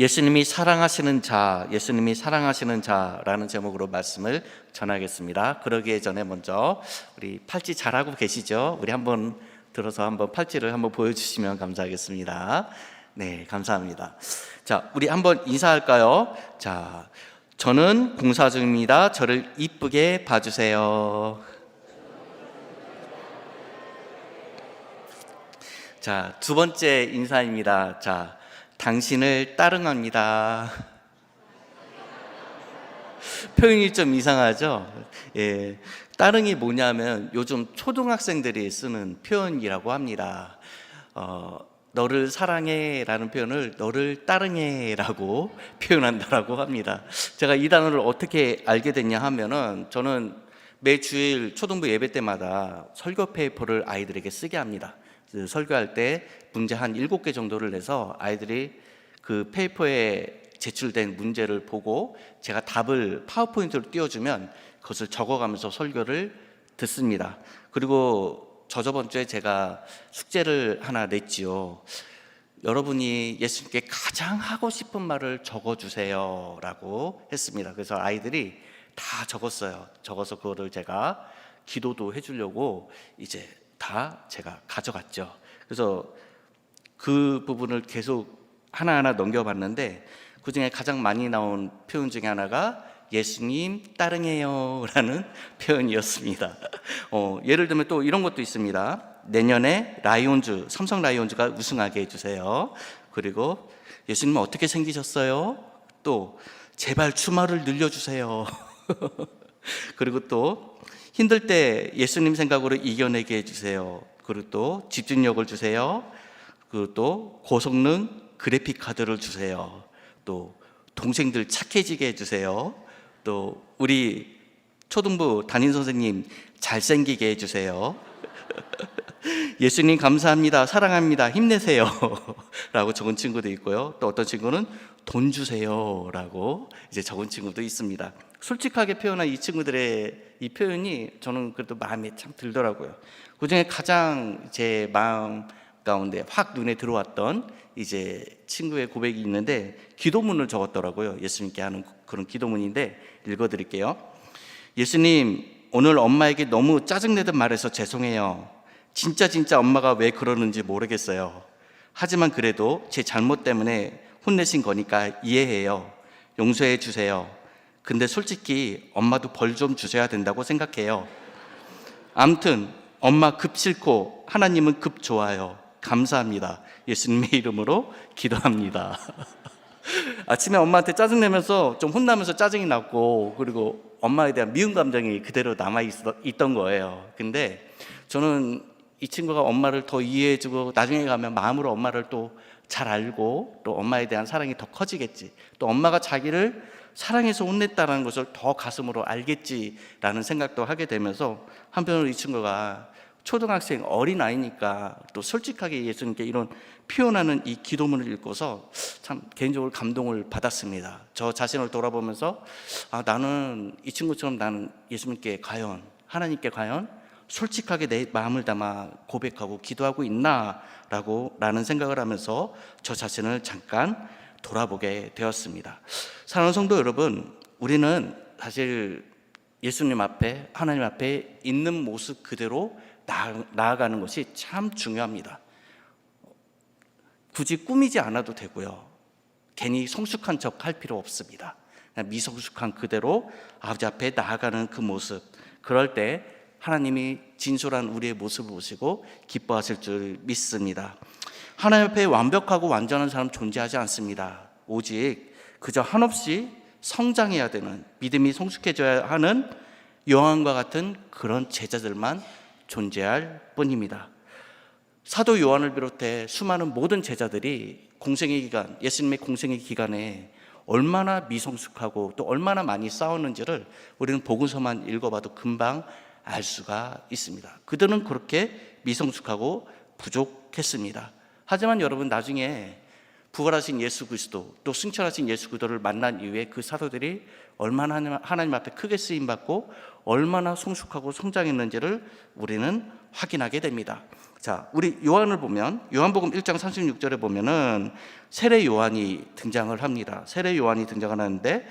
예수님이 사랑하시는 자, 예수님이 사랑하시는 자라는 제목으로 말씀을 전하겠습니다. 그러기에 전에 먼저 우리 팔찌 잘하고 계시죠? 우리 한번 들어서 한번 팔찌를 한번 보여주시면 감사하겠습니다. 네, 감사합니다. 자, 우리 한번 인사할까요? 자, 저는 공사 중입니다. 저를 이쁘게 봐주세요. 자, 두 번째 인사입니다. 자, 당신을 따릉합니다. 표현이 좀 이상하죠? 예. 따릉이 뭐냐면 요즘 초등학생들이 쓰는 표현이라고 합니다. 어, 너를 사랑해 라는 표현을 너를 따릉해 라고 표현한다라고 합니다. 제가 이 단어를 어떻게 알게 됐냐 하면은 저는 매 주일 초등부 예배 때마다 설교 페이퍼를 아이들에게 쓰게 합니다. 그 설교할 때 문제 한 일곱 개 정도를 내서 아이들이 그 페이퍼에 제출된 문제를 보고 제가 답을 파워포인트로 띄워주면 그것을 적어가면서 설교를 듣습니다. 그리고 저저번 주에 제가 숙제를 하나 냈지요. 여러분이 예수님께 가장 하고 싶은 말을 적어주세요. 라고 했습니다. 그래서 아이들이 다 적었어요. 적어서 그거를 제가 기도도 해주려고 이제 다 제가 가져갔죠. 그래서 그 부분을 계속 하나하나 넘겨봤는데 그 중에 가장 많이 나온 표현 중에 하나가 예수님 따릉해요 라는 표현이었습니다. 어, 예를 들면 또 이런 것도 있습니다. 내년에 라이온즈, 삼성 라이온즈가 우승하게 해주세요. 그리고 예수님 어떻게 생기셨어요? 또 제발 주말을 늘려주세요. 그리고 또 힘들 때 예수님 생각으로 이겨내게 해주세요. 그리고 또 집중력을 주세요. 그리고 또 고성능 그래픽 카드를 주세요. 또 동생들 착해지게 해주세요. 또 우리 초등부 담임 선생님 잘생기게 해주세요. 예수님 감사합니다. 사랑합니다. 힘내세요. 라고 적은 친구도 있고요. 또 어떤 친구는 돈 주세요. 라고 이제 적은 친구도 있습니다. 솔직하게 표현한 이 친구들의 이 표현이 저는 그래도 마음에 참 들더라고요. 그 중에 가장 제 마음 가운데 확 눈에 들어왔던 이제 친구의 고백이 있는데 기도문을 적었더라고요. 예수님께 하는 그런 기도문인데 읽어 드릴게요. 예수님, 오늘 엄마에게 너무 짜증내듯 말해서 죄송해요. 진짜 진짜 엄마가 왜 그러는지 모르겠어요. 하지만 그래도 제 잘못 때문에 혼내신 거니까 이해해요. 용서해 주세요. 근데 솔직히 엄마도 벌 좀 주셔야 된다고 생각해요. 암튼 엄마 급 싫고 하나님은 급 좋아요. 감사합니다. 예수님의 이름으로 기도합니다. 아침에 엄마한테 짜증내면서 좀 혼나면서 짜증이 났고 그리고 엄마에 대한 미운 감정이 그대로 남아 있던 거예요. 근데 저는 이 친구가 엄마를 더 이해해주고 나중에 가면 마음으로 엄마를 또 잘 알고 또 엄마에 대한 사랑이 더 커지겠지. 또 엄마가 자기를 사랑해서 혼냈다는 것을 더 가슴으로 알겠지라는 생각도 하게 되면서 한편으로 이 친구가 초등학생 어린 아이니까 또 솔직하게 예수님께 이런 표현하는 이 기도문을 읽고서 참 개인적으로 감동을 받았습니다. 저 자신을 돌아보면서 아 나는 이 친구처럼 나는 예수님께 과연 하나님께 과연 솔직하게 내 마음을 담아 고백하고 기도하고 있나라고 라는 생각을 하면서 저 자신을 잠깐 돌아보게 되었습니다. 사랑하는 성도 여러분, 우리는 사실 예수님 앞에 하나님 앞에 있는 모습 그대로 나아가는 것이 참 중요합니다. 굳이 꾸미지 않아도 되고요. 괜히 성숙한 척 할 필요 없습니다. 미성숙한 그대로 아버지 앞에 나아가는 그 모습. 그럴 때 하나님이 진솔한 우리의 모습을 보시고 기뻐하실 줄 믿습니다. 하나님 앞에 완벽하고 완전한 사람 존재하지 않습니다. 오직 그저 한없이 성장해야 되는 믿음이 성숙해져야 하는 요한과 같은 그런 제자들만 존재할 뿐입니다. 사도 요한을 비롯해 수많은 모든 제자들이 공생의 기간, 예수님의 공생의 기간에 얼마나 미성숙하고 또 얼마나 많이 싸웠는지를 우리는 복음서만 읽어봐도 금방 알 수가 있습니다. 그들은 그렇게 미성숙하고 부족했습니다. 하지만 여러분 나중에 부활하신 예수 그리스도 또 승천하신 예수 그리스도를 만난 이후에 그 사도들이 얼마나 하나님- 앞에 크게 쓰임 받고 얼마나 성숙하고 성장했는지를 우리는 확인하게 됩니다. 자, 우리 요한을 보면 요한복음 1장 36절에 보면은 세례 요한이 등장을 합니다. 세례 요한이 등장을 하는데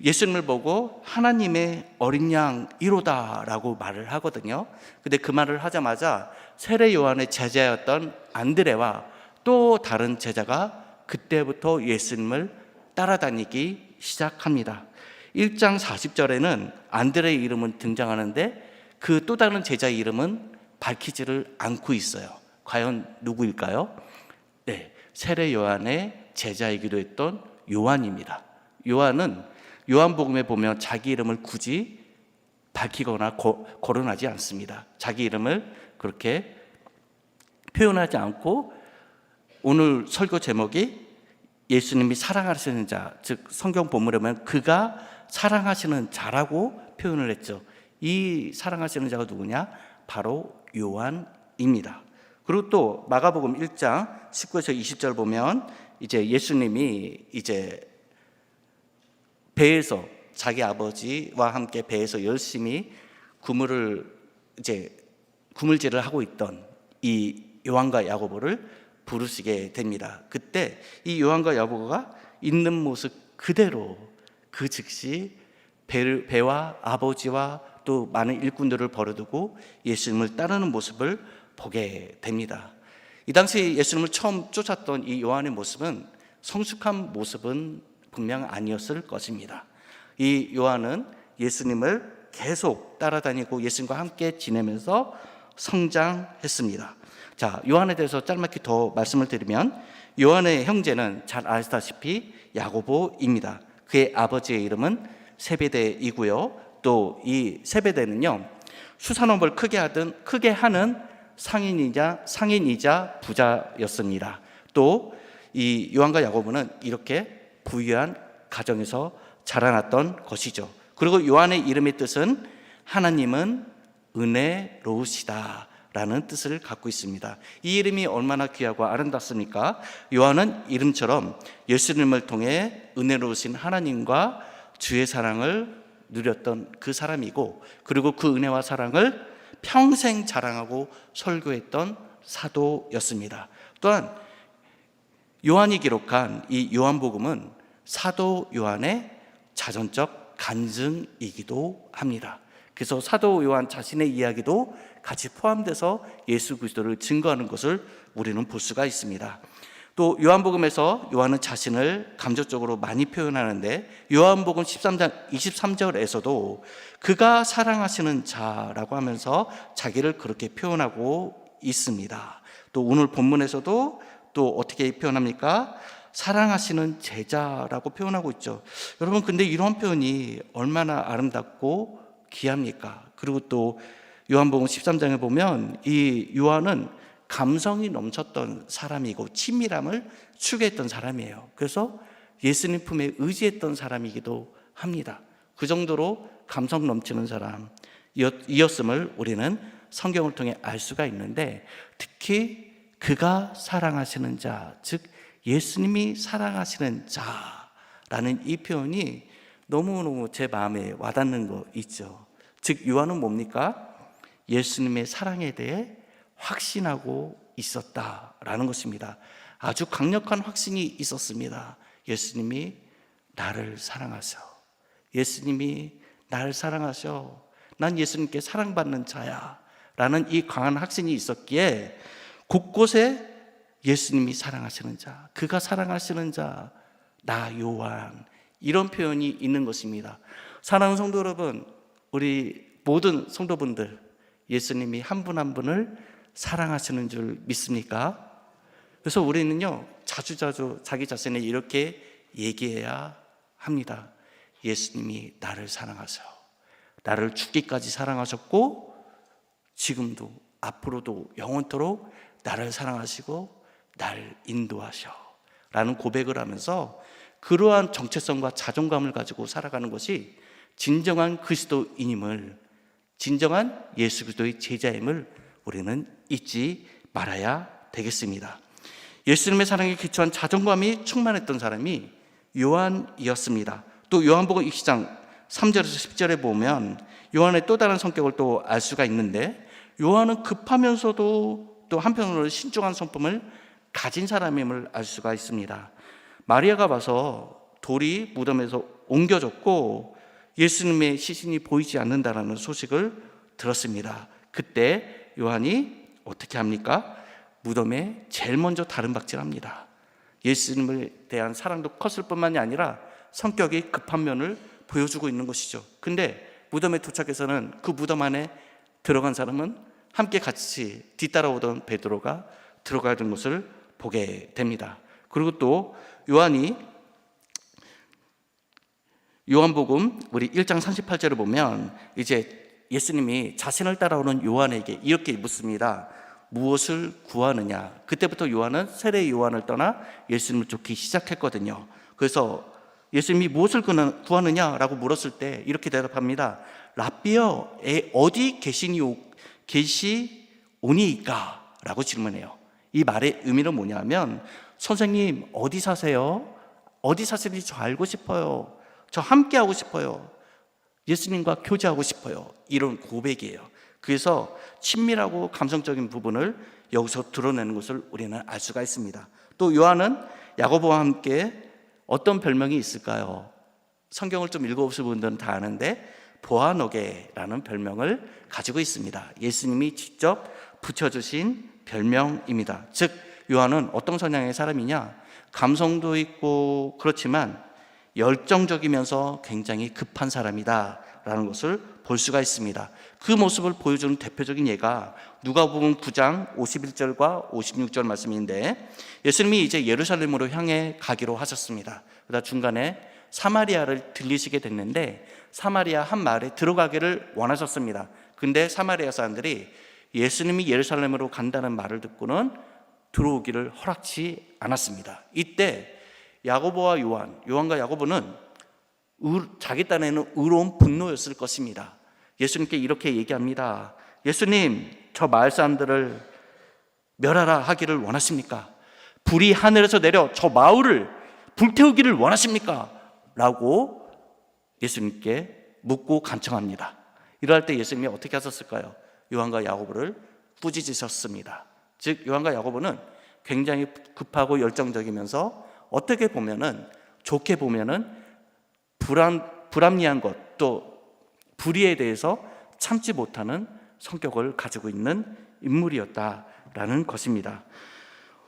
예수님을 보고 하나님의 어린 양 이로다라고 말을 하거든요. 근데 그 말을 하자마자 세례 요한의 제자였던 안드레와 또 다른 제자가 그때부터 예수님을 따라다니기 시작합니다. 1장 40절에는 안드레의 이름은 등장하는데 그 또 다른 제자의 이름은 밝히지를 않고 있어요. 과연 누구일까요? 네, 세례 요한의 제자이기도 했던 요한입니다. 요한은 요한복음에 보면 자기 이름을 굳이 밝히거나 거, 거론하지 않습니다. 자기 이름을 그렇게 표현하지 않고 오늘 설교 제목이 예수님이 사랑하시는 자, 즉 성경 본문에 보면 그가 사랑하시는 자라고 표현을 했죠. 이 사랑하시는 자가 누구냐? 바로 요한입니다. 그리고 또 마가복음 1장 19에서 20절 보면 이제 예수님이 이제 배에서 자기 아버지와 함께 배에서 열심히 구물을 이제 구물질을 하고 있던 이 요한과 야고보를 부르시게 됩니다. 그때 이 요한과 야고보가 있는 모습 그대로 그 즉시 배, 배와 아버지와 또 많은 일꾼들을 버려두고 예수님을 따르는 모습을 보게 됩니다. 이 당시 예수님을 처음 쫓았던 이 요한의 모습은 성숙한 모습은 분명 아니었을 것입니다. 이 요한은 예수님을 계속 따라다니고 예수님과 함께 지내면서 성장했습니다. 자, 요한에 대해서 짤막히 더 말씀을 드리면 요한의 형제는 잘 아시다시피 야고보입니다. 그의 아버지의 이름은 세베대이고요. 또 이 세베대는요. 수산업을 크게 하든 크게 하는 상인이자 상인이자 부자였습니다. 또 이 요한과 야고보는 이렇게 부유한 가정에서 자라났던 것이죠. 그리고 요한의 이름의 뜻은 하나님은 은혜로우시다 라는 뜻을 갖고 있습니다. 이 이름이 얼마나 귀하고 아름답습니까? 요한은 이름처럼 예수님을 통해 은혜로우신 하나님과 주의 사랑을 누렸던 그 사람이고 그리고 그 은혜와 사랑을 평생 자랑하고 설교했던 사도였습니다. 또한 요한이 기록한 이 요한복음은 사도 요한의 자전적 간증이기도 합니다. 그래서 사도 요한 자신의 이야기도 같이 포함돼서 예수 그리스도를 증거하는 것을 우리는 볼 수가 있습니다. 또 요한복음에서 요한은 자신을 감정적으로 많이 표현하는데 요한복음 13장 23절에서도 그가 사랑하시는 자라고 하면서 자기를 그렇게 표현하고 있습니다. 또 오늘 본문에서도 또 어떻게 표현합니까? 사랑하시는 제자라고 표현하고 있죠. 여러분, 근데 이런 표현이 얼마나 아름답고 귀합니까? 그리고 또 요한복음 13장에 보면 이 요한은 감성이 넘쳤던 사람이고 친밀함을 추구했던 사람이에요. 그래서 예수님 품에 의지했던 사람이기도 합니다. 그 정도로 감성 넘치는 사람이었음을 우리는 성경을 통해 알 수가 있는데 특히 그가 사랑하시는 자, 즉 예수님이 사랑하시는 자라는 이 표현이 너무너무 제 마음에 와닿는 거 있죠. 즉 요한은 뭡니까? 예수님의 사랑에 대해 확신하고 있었다라는 것입니다. 아주 강력한 확신이 있었습니다. 예수님이 나를 사랑하셔. 예수님이 나를 사랑하셔. 난 예수님께 사랑받는 자야. 라는 이 강한 확신이 있었기에 곳곳에 예수님이 사랑하시는 자, 그가 사랑하시는 자, 나 요한. 이런 표현이 있는 것입니다. 사랑하는 성도 여러분, 우리 모든 성도분들, 예수님이 한 분 한 분을 사랑하시는 줄 믿습니까? 그래서 우리는요, 자주자주 자기 자신을 이렇게 얘기해야 합니다. 예수님이 나를 사랑하셔. 나를 죽기까지 사랑하셨고, 지금도, 앞으로도 영원토록 나를 사랑하시고, 날 인도하셔. 라는 고백을 하면서 그러한 정체성과 자존감을 가지고 살아가는 것이 진정한 그리스도인임을, 진정한 예수 그리스도의 제자임을 우리는 잊지 말아야 되겠습니다. 예수님의 사랑에 기초한 자존감이 충만했던 사람이 요한이었습니다. 또 요한복음 2장 3절에서 10절에 보면 요한의 또 다른 성격을 또 알 수가 있는데 요한은 급하면서도 또 한편으로 신중한 성품을 가진 사람임을 알 수가 있습니다. 마리아가 와서 돌이 무덤에서 옮겨졌고 예수님의 시신이 보이지 않는다라는 소식을 들었습니다. 그때 요한이 어떻게 합니까? 무덤에 제일 먼저 다른 박질합니다. 예수님에 대한 사랑도 컸을 뿐만이 아니라 성격이 급한 면을 보여주고 있는 것이죠. 근데 무덤에 도착해서는 그 무덤 안에 들어간 사람은 함께 같이 뒤따라오던 베드로가 들어가는 것을 보게 됩니다. 그리고 또 요한이 요한복음 우리 1장 38절을 보면 이제 예수님이 자신을 따라오는 요한에게 이렇게 묻습니다. 무엇을 구하느냐? 그때부터 요한은 세례 요한을 떠나 예수님을 쫓기 시작했거든요. 그래서 예수님이 무엇을 구하느냐라고 물었을 때 이렇게 대답합니다. 라비어 어디 계시니오 계시오니까? 라고 질문해요. 이 말의 의미는 뭐냐면 선생님 어디 사세요? 어디 사시는지 저 알고 싶어요. 저 함께 하고 싶어요. 예수님과 교제하고 싶어요. 이런 고백이에요. 그래서 친밀하고 감성적인 부분을 여기서 드러내는 것을 우리는 알 수가 있습니다. 또 요한은 야고보와 함께 어떤 별명이 있을까요? 성경을 좀 읽어보신 분들은 다 아는데 보아노게라는 별명을 가지고 있습니다. 예수님이 직접 붙여주신 별명입니다. 즉 요한은 어떤 성향의 사람이냐? 감성도 있고 그렇지만 열정적이면서 굉장히 급한 사람이다. 라는 것을 볼 수가 있습니다. 그 모습을 보여주는 대표적인 예가 누가복음 9장 51절과 56절 말씀인데 예수님이 이제 예루살렘으로 향해 가기로 하셨습니다. 그러다 중간에 사마리아를 들리시게 됐는데 사마리아 한 마을에 들어가기를 원하셨습니다. 근데 사마리아 사람들이 예수님이 예루살렘으로 간다는 말을 듣고는 들어오기를 허락치 않았습니다. 이때 야고보와 요한, 요한과 야고보는 자기 딴에는 의로운 분노였을 것입니다. 예수님께 이렇게 얘기합니다. 예수님, 저 마을 사람들을 멸하라 하기를 원하십니까? 불이 하늘에서 내려 저 마을을 불태우기를 원하십니까? 라고 예수님께 묻고 간청합니다. 이럴 때 예수님이 어떻게 하셨을까요? 요한과 야고보를 꾸짖으셨습니다. 즉 요한과 야고보는 굉장히 급하고 열정적이면서 어떻게 보면은 좋게 보면은 불안, 불합리한 것, 또 불의에 대해서 참지 못하는 성격을 가지고 있는 인물이었다라는 것입니다.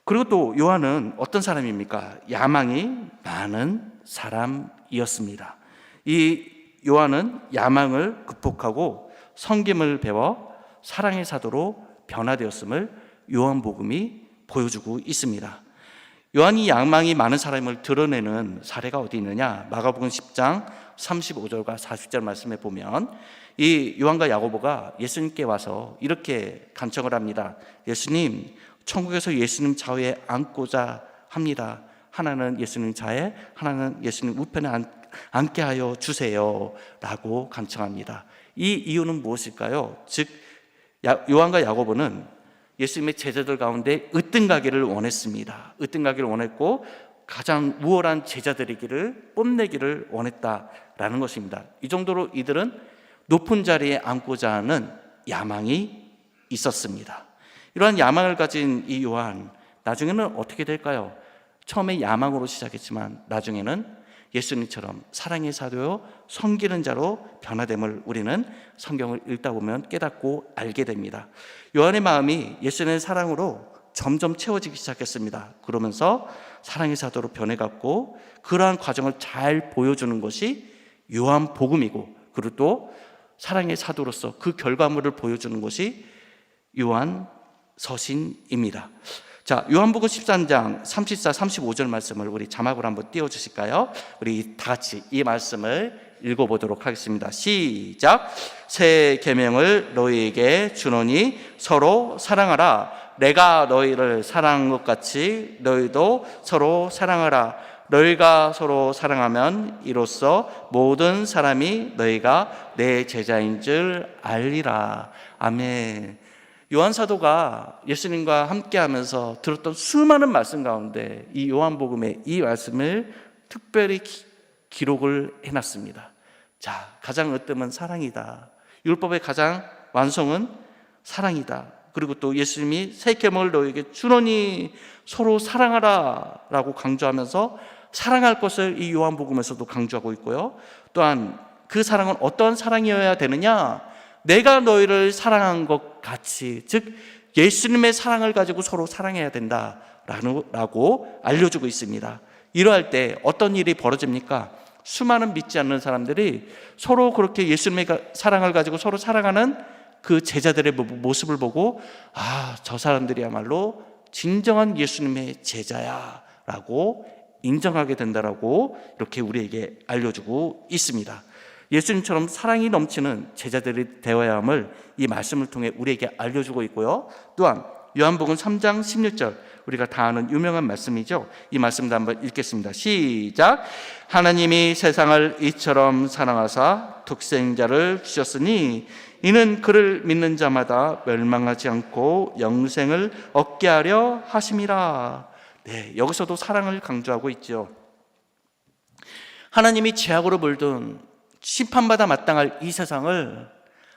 그리고 또 요한은 어떤 사람입니까? 야망이 많은 사람이었습니다. 이 요한은 야망을 극복하고 성김을 배워 사랑의 사도로 변화되었음을 요한복음이 보여주고 있습니다. 요한이 양망이 많은 사람을 드러내는 사례가 어디 있느냐? 마가복음 10장 35절과 40절 말씀에 보면 이 요한과 야고보가 예수님께 와서 이렇게 간청을 합니다. 예수님, 천국에서 예수님 좌우에 앉고자 합니다. 하나는 예수님 좌에, 하나는 예수님 우편에 앉 게 하여 주세요. 라고 간청합니다. 이 이유는 무엇일까요? 즉, 요한과 야고보는 예수님의 제자들 가운데 으뜸가기를 원했습니다. 으뜸가기를 원했고 가장 우월한 제자들이기를 뽐내기를 원했다라는 것입니다. 이 정도로 이들은 높은 자리에 앉고자 하는 야망이 있었습니다. 이러한 야망을 가진 이 요한 나중에는 어떻게 될까요? 처음에 야망으로 시작했지만 나중에는 예수님처럼 사랑의 사도요 섬기는 자로 변화됨을 우리는 성경을 읽다 보면 깨닫고 알게 됩니다. 요한의 마음이 예수님의 사랑으로 점점 채워지기 시작했습니다. 그러면서 사랑의 사도로 변해갔고 그러한 과정을 잘 보여주는 것이 요한 복음이고 그리고 또 사랑의 사도로서 그 결과물을 보여주는 것이 요한 서신입니다. 자, 요한복음 13장 34, 35절 말씀을 우리 자막으로 한번 띄워 주실까요? 우리 다 같이 이 말씀을 읽어 보도록 하겠습니다. 시작. 새 계명을 너희에게 주노니 서로 사랑하라. 내가 너희를 사랑한 것 같이 너희도 서로 사랑하라. 너희가 서로 사랑하면 이로써 모든 사람이 너희가 내 제자인 줄 알리라. 아멘. 요한 사도가 예수님과 함께 하면서 들었던 수많은 말씀 가운데 이 요한복음의 이 말씀을 특별히 기, 기록을 해놨습니다. 자, 가장 으뜸은 사랑이다. 율법의 가장 완성은 사랑이다. 그리고 또 예수님이 새 계명을 너에게 주노니 서로 사랑하라라고 강조하면서 사랑할 것을 이 요한복음에서도 강조하고 있고요. 또한 그 사랑은 어떤 사랑이어야 되느냐? 내가 너희를 사랑한 것 같이 즉 예수님의 사랑을 가지고 서로 사랑해야 된다라고 알려주고 있습니다. 이러할 때 어떤 일이 벌어집니까? 수많은 믿지 않는 사람들이 서로 그렇게 예수님의 사랑을 가지고 서로 사랑하는 그 제자들의 모습을 보고 아, 저 사람들이야말로 진정한 예수님의 제자야라고 인정하게 된다라고 이렇게 우리에게 알려주고 있습니다. 예수님처럼 사랑이 넘치는 제자들이 되어야 함을 이 말씀을 통해 우리에게 알려주고 있고요. 또한 요한복음 3장 16절 우리가 다 아는 유명한 말씀이죠. 이 말씀도 한번 읽겠습니다. 시작. 하나님이 세상을 이처럼 사랑하사 독생자를 주셨으니 이는 그를 믿는 자마다 멸망하지 않고 영생을 얻게 하려 하심이라. 네, 여기서도 사랑을 강조하고 있죠. 하나님이 죄악으로 물든 심판받아 마땅할 이 세상을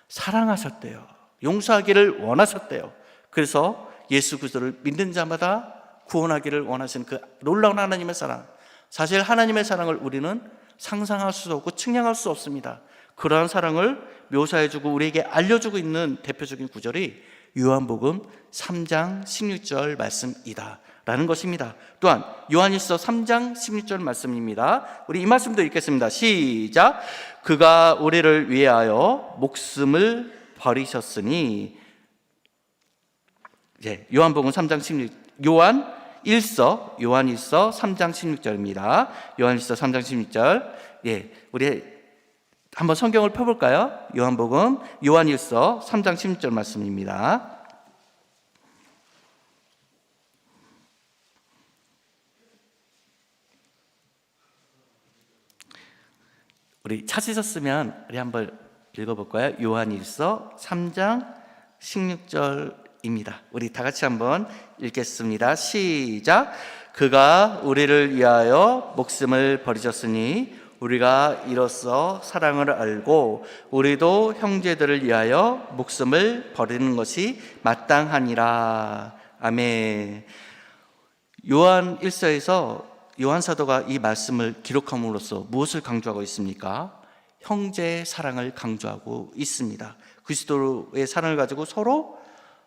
사랑하셨대요. 용서하기를 원하셨대요. 그래서 예수 그리스도를 믿는 자마다 구원하기를 원하시는 그 놀라운 하나님의 사랑. 사실 하나님의 사랑을 우리는 상상할 수 없고 측량할 수 없습니다. 그러한 사랑을 묘사해주고 우리에게 알려주고 있는 대표적인 구절이 요한복음 3장 16절 말씀이다. 라는 것입니다. 또한 요한일서 3장 16절 말씀입니다. 우리 이 말씀도 읽겠습니다. 시작. 그가 우리를 위하여 목숨을 버리셨으니 예, 요한복음 3장 16 요한 1서 요한 1서 3장 16절입니다. 요한 1서 3장 16절. 예, 우리 한번 성경을 펴 볼까요? 요한복음 요한 1서 3장 16절 말씀입니다. 우리 찾으셨으면 우리 한번 읽어볼까요? 요한일서 3장 16절입니다. 우리 다 같이 한번 읽겠습니다. 시작. 그가 우리를 위하여 목숨을 버리셨으니 우리가 이로써 사랑을 알고 우리도 형제들을 위하여 목숨을 버리는 것이 마땅하니라. 아멘. 요한 1서에서 요한 사도가 이 말씀을 기록함으로써 무엇을 강조하고 있습니까? 형제의 사랑을 강조하고 있습니다. 그리스도의 사랑을 가지고 서로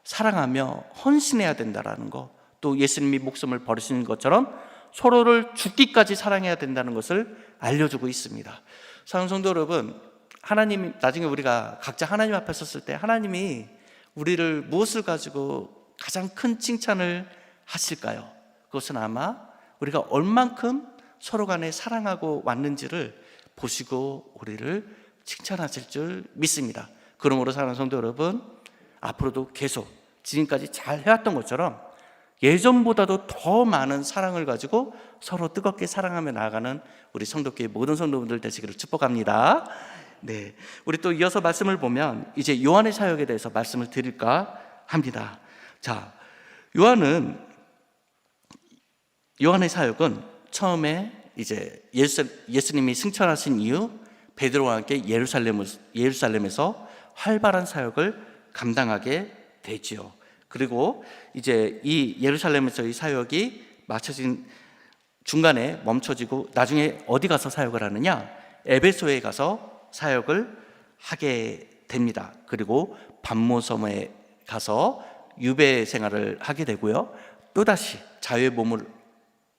사랑하며 헌신해야 된다라는 거. 또 예수님이 목숨을 버리시는 것처럼 서로를 죽기까지 사랑해야 된다는 것을 알려주고 있습니다. 사랑 성도 여러분, 하나님 나중에 우리가 각자 하나님 앞에 섰을 때 하나님이 우리를 무엇을 가지고 가장 큰 칭찬을 하실까요? 그것은 아마 우리가 얼만큼 서로 간에 사랑하고 왔는지를 보시고 우리를 칭찬하실 줄 믿습니다. 그러므로 사랑하는 성도 여러분, 앞으로도 계속 지금까지 잘 해왔던 것처럼 예전보다도 더 많은 사랑을 가지고 서로 뜨겁게 사랑하며 나아가는 우리 성도교회 모든 성도분들 되시기를 축복합니다. 네. 우리 또 이어서 말씀을 보면 이제 요한의 사역에 대해서 말씀을 드릴까 합니다. 자, 요한은 요한의 사역은 처음에 이제 예수, 예수님이 승천하신 이후 베드로와 함께 예루살렘, 예루살렘 에서 활발한 사역을 감당하게 되지요. 그리고 이제 이 예루살렘에서의 사역이 마쳐진 중간에 멈춰지고 나중에 어디 가서 사역을 하느냐? 에베소에 가서 사역을 하게 됩니다. 그리고 반모섬에 가서 유배 생활을 하게 되고요. 또다시 자유의 몸을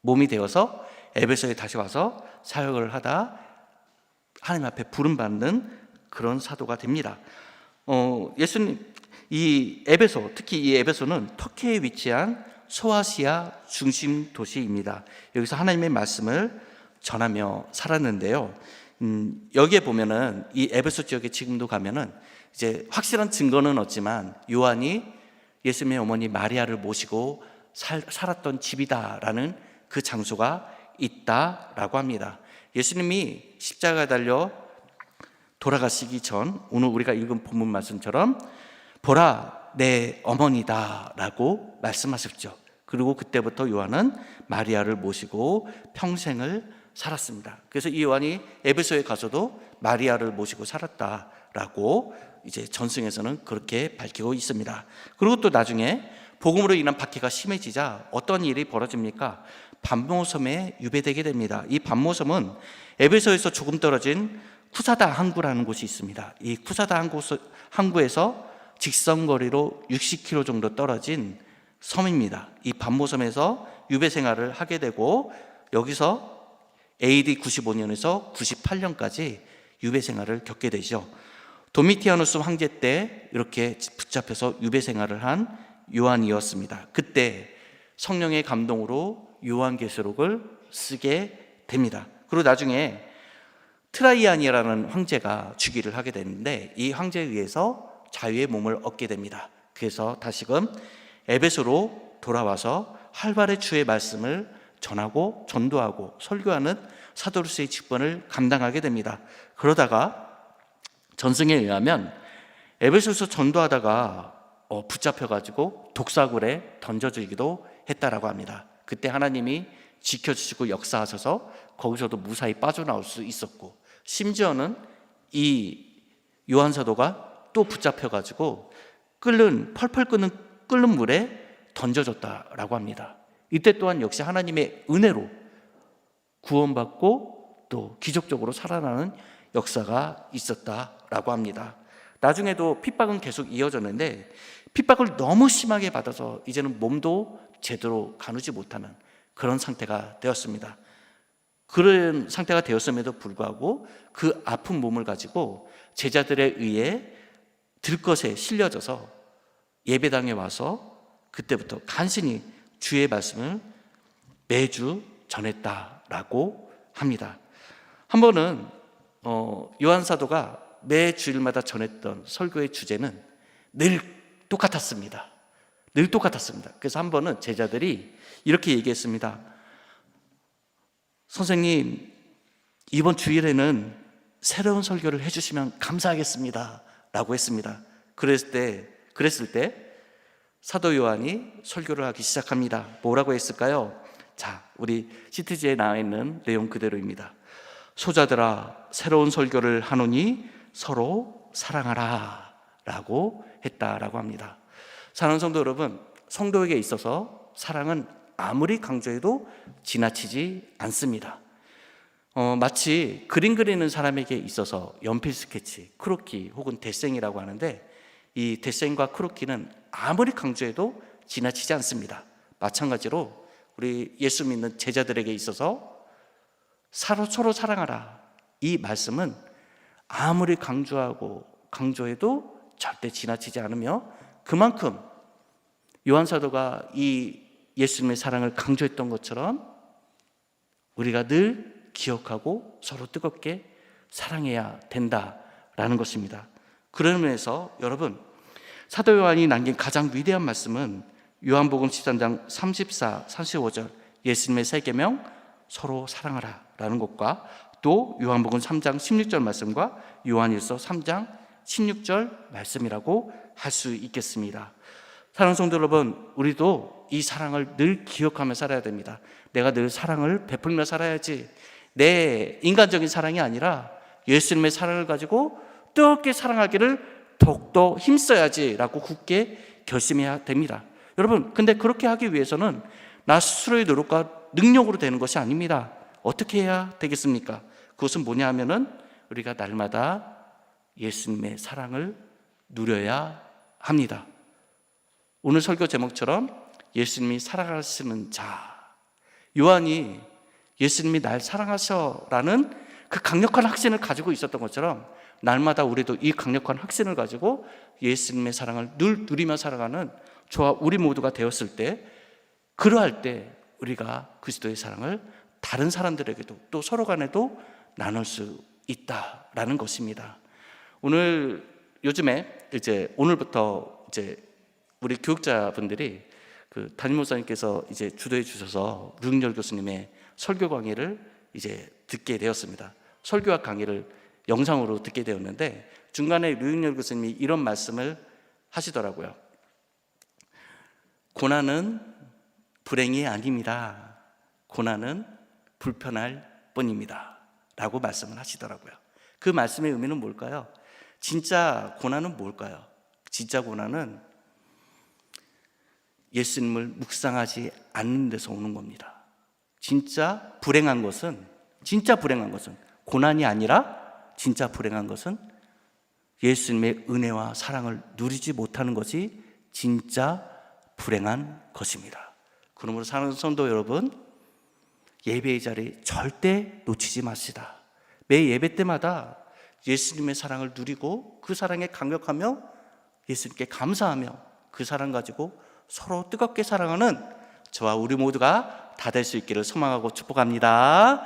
몸이 되어서 에베소에 다시 와서 사역을 하다 하나님 앞에 부름 받는 그런 사도가 됩니다. 어, 예수님 이 에베소 특히 이 에베소는 터키에 위치한 소아시아 중심 도시입니다. 여기서 하나님의 말씀을 전하며 살았는데요. 음, 여기에 보면은 이 에베소 지역에 지금도 가면은 이제 확실한 증거는 없지만 요한이 예수님의 어머니 마리아를 모시고 살, 살았던 집이다라는 그 장소가 있다라고 합니다. 예수님이 십자가 달려 돌아가시기 전 오늘 우리가 읽은 본문 말씀처럼 보라 내 어머니다라고 말씀하셨죠. 그리고 그때부터 요한은 마리아를 모시고 평생을 살았습니다. 그래서 이 요한이 에베소에 가서도 마리아를 모시고 살았다라고 이제 전승에서는 그렇게 밝히고 있습니다. 그리고 또 나중에 복음으로 인한 박해가 심해지자 어떤 일이 벌어집니까? 반모섬에 유배되게 됩니다. 이 반모섬은 에베소에서 조금 떨어진 쿠사다 항구라는 곳이 있습니다. 이 쿠사다 항구, 항구에서 직선거리로 60km 정도 떨어진 섬입니다. 이 반모섬에서 유배 생활을 하게 되고 여기서 AD 95년에서 98년까지 유배 생활을 겪게 되죠. 도미티아누스 황제 때 이렇게 붙잡혀서 유배 생활을 한 요한이었습니다. 그때 성령의 감동으로 요한계시록을 쓰게 됩니다. 그리고 나중에 트라이안이라는 황제가 즉위를 하게 되는데 이 황제에 의해서 자유의 몸을 얻게 됩니다. 그래서 다시금 에베소로 돌아와서 활발히 주의 말씀을 전하고 전도하고 설교하는 사도로서의 직분을 감당하게 됩니다. 그러다가 전승에 의하면 에베소에서 전도하다가 어, 붙잡혀가지고 독사굴에 던져지기도 했다라고 합니다. 그때 하나님이 지켜주시고 역사하셔서 거기서도 무사히 빠져나올 수 있었고 심지어는 이 요한 사도가 또 붙잡혀가지고 끓는 펄펄 끓는 끓는 물에 던져졌다라고 합니다. 이때 또한 역시 하나님의 은혜로 구원받고 또 기적적으로 살아나는 역사가 있었다라고 합니다. 나중에도 핍박은 계속 이어졌는데 핍박을 너무 심하게 받아서 이제는 몸도 제대로 가누지 못하는 그런 상태가 되었습니다. 그런 상태가 되었음에도 불구하고 그 아픈 몸을 가지고 제자들에 의해 들것에 실려져서 예배당에 와서 그때부터 간신히 주의 말씀을 매주 전했다라고 합니다. 한 번은 어, 요한 사도가 매 주일마다 전했던 설교의 주제는 늘 똑같았습니다. 늘 똑같았습니다. 그래서 한 번은 제자들이 이렇게 얘기했습니다. 선생님, 이번 주일에는 새로운 설교를 해주시면 감사하겠습니다. 라고 했습니다. 그랬을 때, 그랬을 때, 사도 요한이 설교를 하기 시작합니다. 뭐라고 했을까요? 자, 우리 시트지에 나와 있는 내용 그대로입니다. 소자들아, 새로운 설교를 하노니 서로 사랑하라. 라고 했다라고 합니다. 사는 성도 여러분, 성도에게 있어서 사랑은 아무리 강조해도 지나치지 않습니다. 어, 마치 그림 그리는 사람에게 있어서 연필 스케치, 크로키 혹은 데생이라고 하는데 이 데생과 크로키는 아무리 강조해도 지나치지 않습니다. 마찬가지로 우리 예수 믿는 제자들에게 있어서 서로, 서로 사랑하라. 이 말씀은 아무리 강조하고 강조해도 절대 지나치지 않으며 그만큼 요한 사도가 이 예수님의 사랑을 강조했던 것처럼 우리가 늘 기억하고 서로 뜨겁게 사랑해야 된다라는 것입니다. 그런 면에서 여러분 사도 요한이 남긴 가장 위대한 말씀은 요한복음 13장 34, 35절 예수님의 세 계명 서로 사랑하라 라는 것과 또 요한복음 3장 16절 말씀과 요한일서 3장 16절 말씀이라고 할 수 있겠습니다. 사랑하는 성도 여러분, 우리도 이 사랑을 늘 기억하며 살아야 됩니다. 내가 늘 사랑을 베풀며 살아야지. 내 인간적인 사랑이 아니라 예수님의 사랑을 가지고 뜨겁게 사랑하기를 더욱더 힘써야지라고 굳게 결심해야 됩니다. 여러분, 근데 그렇게 하기 위해서는 나 스스로의 노력과 능력으로 되는 것이 아닙니다. 어떻게 해야 되겠습니까? 그것은 뭐냐 하면은 우리가 날마다 예수님의 사랑을 누려야 합니다. 오늘 설교 제목처럼 예수님이 사랑하시는 자. 요한이 예수님이 날 사랑하셔라는 그 강력한 확신을 가지고 있었던 것처럼 날마다 우리도 이 강력한 확신을 가지고 예수님의 사랑을 늘 누리며 살아가는 저와 우리 모두가 되었을 때 그러할 때 우리가 그리스도의 사랑을 다른 사람들에게도 또 서로 간에도 나눌 수 있다라는 것입니다. 오늘 요즘에 이제 오늘부터 이제 우리 교육자분들이 그 담임 목사님께서 이제 주도해 주셔서 류열 교수님의 설교 강의를 이제 듣게 되었습니다. 설교학 강의를 영상으로 듣게 되었는데 중간에 류열 교수님이 이런 말씀을 하시더라고요. 고난은 불행이 아닙니다. 고난은 불편할 뿐입니다. 라고 말씀을 하시더라고요. 그 말씀의 의미는 뭘까요? 진짜 고난은 뭘까요? 진짜 고난은 예수님을 묵상하지 않는 데서 오는 겁니다. 진짜 불행한 것은 진짜 불행한 것은 고난이 아니라 진짜 불행한 것은 예수님의 은혜와 사랑을 누리지 못하는 것이 진짜 불행한 것입니다. 그러므로 사랑하는 성도 여러분, 예배의 자리 절대 놓치지 마시다. 매 예배 때마다 예수님의 사랑을 누리고 그 사랑에 감격하며 예수님께 감사하며 그 사랑 가지고 서로 뜨겁게 사랑하는 저와 우리 모두가 다 될 수 있기를 소망하고 축복합니다.